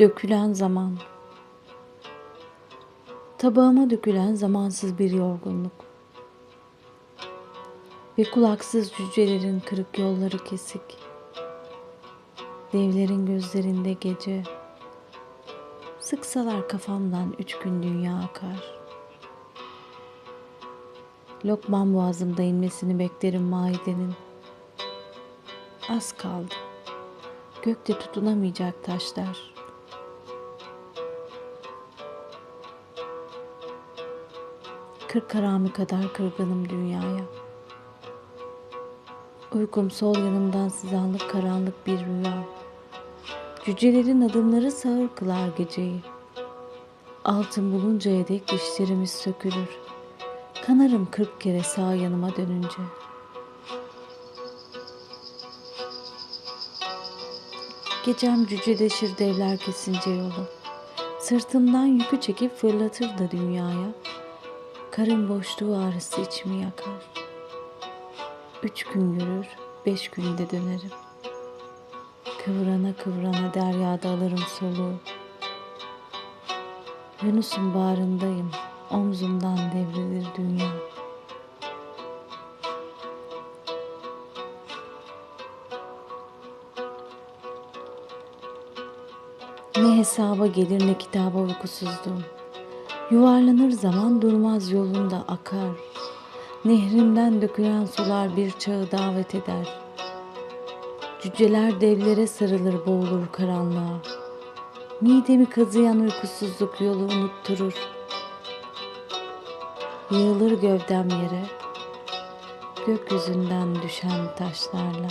Dökülen zaman. Tabağıma dökülen zamansız bir yorgunluk. Ve kulaksız cücelerin kırık yolları kesik. Devlerin gözlerinde gece. Sıksalar kafamdan üç gün dünya akar. Lokman boğazımda inmesini beklerim maidenin. Az kaldı. Gökte tutunamayacak taşlar. Kırk karami kadar kırgınım dünyaya. Uykum sol yanımdan sızanlık karanlık bir rüya. Cücelerin adımları sağır kılar geceyi. Altın buluncaya dek dişlerimiz sökülür. Kanarım kırk kere sağ yanıma dönünce. Gecem cüceleşir devler kesince yolu. Sırtımdan yükü çekip fırlatır da dünyaya. Karın boşluğu ağrısı içimi yakar. Üç gün yürür, beş günde dönerim. Kıvrana kıvrana deryada alırım soluğu. Yunus'un bağrındayım, omzumdan devrilir dünya. Ne hesaba gelir ne kitaba uykusuzluğum. Yuvarlanır zaman durmaz yolunda akar. Nehrinden dökülen sular bir çağı davet eder. Cüceler devlere sarılır boğulur karanlığa. Midemi kazıyan uykusuzluk yolu unutturur. Yığılır gövdem yere, gökyüzünden düşen taşlarla.